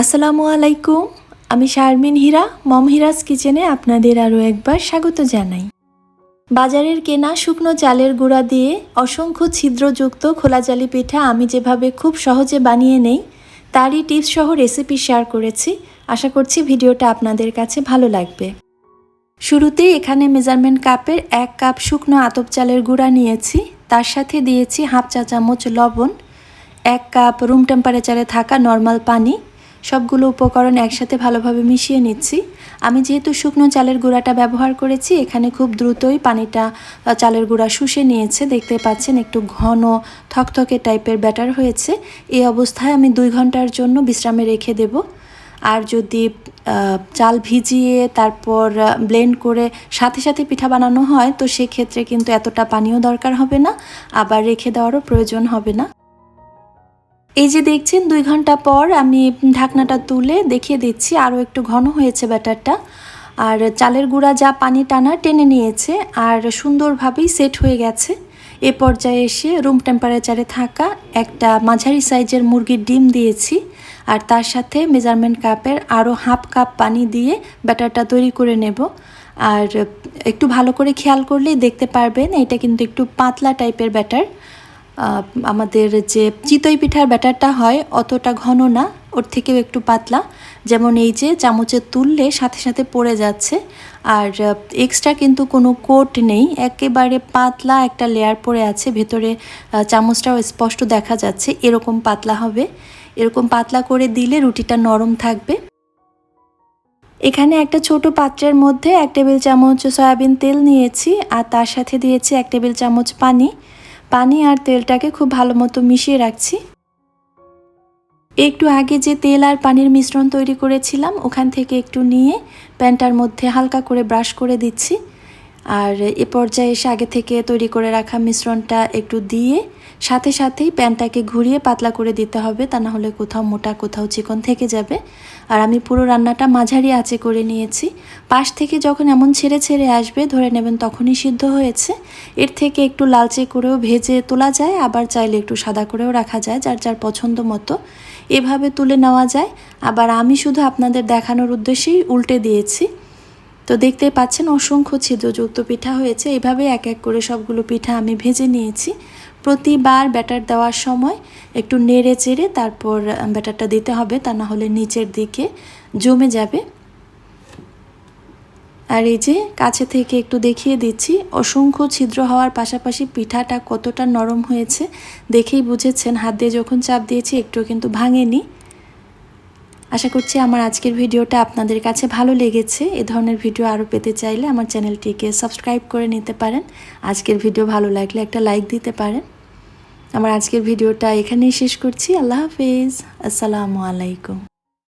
আসসালামু আলাইকুম, আমি শারমিন হীরা, মম হিরাজ কিচেনে আপনাদের আরও একবার স্বাগত জানাই। বাজারের কেনা শুকনো চালের গুঁড়া দিয়ে অসংখ্য ছিদ্রযুক্ত খোলা জালি পিঠা আমি যেভাবে খুব সহজে বানিয়ে নেই, তারই টিপস সহ রেসিপি শেয়ার করেছি। আশা করছি ভিডিওটা আপনাদের কাছে ভালো লাগবে। শুরুতেই এখানে মেজারমেন্ট কাপের এক কাপ শুকনো আতপ চালের গুঁড়া নিয়েছি, তার সাথে দিয়েছি হাফ চা চামচ লবণ, এক কাপ রুম টেম্পারেচারে থাকা নর্মাল পানি সবগুলো উপকরণ একসাথে ভালোভাবে মিশিয়ে নিচ্ছি। আমি যেহেতু শুকনো চালের গুঁড়াটা ব্যবহার করেছি, এখানে খুব দ্রুতই পানিটা চালের গুঁড়া শুষে নিয়েছে। দেখতে পাচ্ছেন একটু ঘন, থকথকে টাইপের ব্যাটার হয়েছে। এই অবস্থায় আমি দুই ঘণ্টার জন্য বিশ্রামে রেখে দেব। আর যদি চাল ভিজিয়ে তারপর ব্লেন্ড করে সাথে সাথে পিঠা বানানো হয়, তো সেক্ষেত্রে কিন্তু এতটা পানিও দরকার হবে না। আবার রেখে দেওয়ারও প্রয়োজন হবে না। এই যে দেখছেন, দুই ঘণ্টা পর আমি ঢাকনাটা তুলে দেখিয়ে দিচ্ছি, আরও একটু ঘন হয়েছে ব্যাটারটা। আর চালের গুঁড়া যা পানি টানা টেনে নিয়েছে, আর সুন্দরভাবেই সেট হয়ে গেছে। এ পর্যায়ে এসে রুম টেম্পারেচারে থাকা একটা মাঝারি সাইজের মুরগির ডিম দিয়েছি, আর তার সাথে মেজারমেন্ট কাপের আরও হাফ কাপ পানি দিয়ে ব্যাটারটা তৈরি করে নেব। আর একটু ভালো করে খেয়াল করলেই দেখতে পারবেন, এটা কিন্তু একটু পাতলা টাইপের ব্যাটার। আমাদের যে চিতই পিঠার ব্যাটারটা হয় অতটা ঘন না, ওর থেকেও একটু পাতলা। যেমন এই যে চামচে তুললে সাথে সাথে পড়ে যাচ্ছে। আর এক্সট্রা কিন্তু কোনো কোট নেই, একেবারে পাতলা একটা লেয়ার পড়ে আছে। ভেতরে চামচটাও স্পষ্ট দেখা যাচ্ছে, এরকম পাতলা হবে। এরকম পাতলা করে দিলে রুটিটা নরম থাকবে। এখানে একটা ছোট পাত্রের মধ্যে এক টেবিল চামচ সয়াবিন তেল নিয়েছি, আর তার সাথে দিয়েছি এক টেবিল চামচ পানি। পানি আর তেলটাকে খুব ভালো মতো মিশিয়ে রাখছি। একটু আগে যে তেল আর পানির মিশ্রণ তৈরি করেছিলাম, ওখান থেকে একটু নিয়ে প্যানটার মধ্যে হালকা করে ব্রাশ করে দিচ্ছি। আর এ পর্যায়ে এসে আগে থেকে তৈরি করে রাখা মিশ্রণটা একটু দিয়ে সাথে সাথেই প্যানটাকে ঘুরিয়ে পাতলা করে দিতে হবে, তা না হলে কোথাও মোটা, কোথাও চিকন থেকে যাবে। আর আমি পুরো রান্নাটা মাঝারি আঁচে করে নিয়েছি। পাশ থেকে যখন এমন ছেড়ে ছেড়ে আসবে, ধরে নেবেন তখনই সিদ্ধ হয়েছে। এর থেকে একটু লালচে করেও ভেজে তোলা যায়, আবার চাইলে একটু সাদা করেও রাখা যায়, যার যার পছন্দ মতো। এভাবে তুলে নেওয়া যায়। আবার আমি শুধু আপনাদের দেখানোর উদ্দেশ্যেই উল্টে দিয়েছি। তো দেখতে পাচ্ছেন অসংখ্য ছিদ্রযুক্ত পিঠা হয়েছে। এভাবে এক এক করে সবগুলো পিঠা আমি ভেজে নিয়েছি। প্রতিবার ব্যাটার দেওয়ার সময় একটু নেড়ে চেড়ে তারপর ব্যাটারটা দিতে হবে, তা না হলে নিচের দিকে জমে যাবে। আর এই যে কাছে থেকে একটু দেখিয়ে দিচ্ছি, অসংখ্য ছিদ্র হওয়ার পাশাপাশি পিঠাটা কতটা নরম হয়েছে দেখেই বুঝেছেন। হাত দিয়ে যখন চাপ দিয়েছি একটু কিন্তু ভাঙেনি। আশা করছি আমার আজকের ভিডিওটা আপনাদের কাছে ভালো লেগেছে। এ ধরনের ভিডিও আরও পেতে চাইলে আমার চ্যানেলটিকে সাবস্ক্রাইব করে নিতে পারেন। আজকের ভিডিও ভালো লাগলে একটা লাইক দিতে পারেন। আমার আজকের ভিডিওটা এখানেই শেষ করছি। আল্লাহ হাফিজ। আসসালামু আলাইকুম।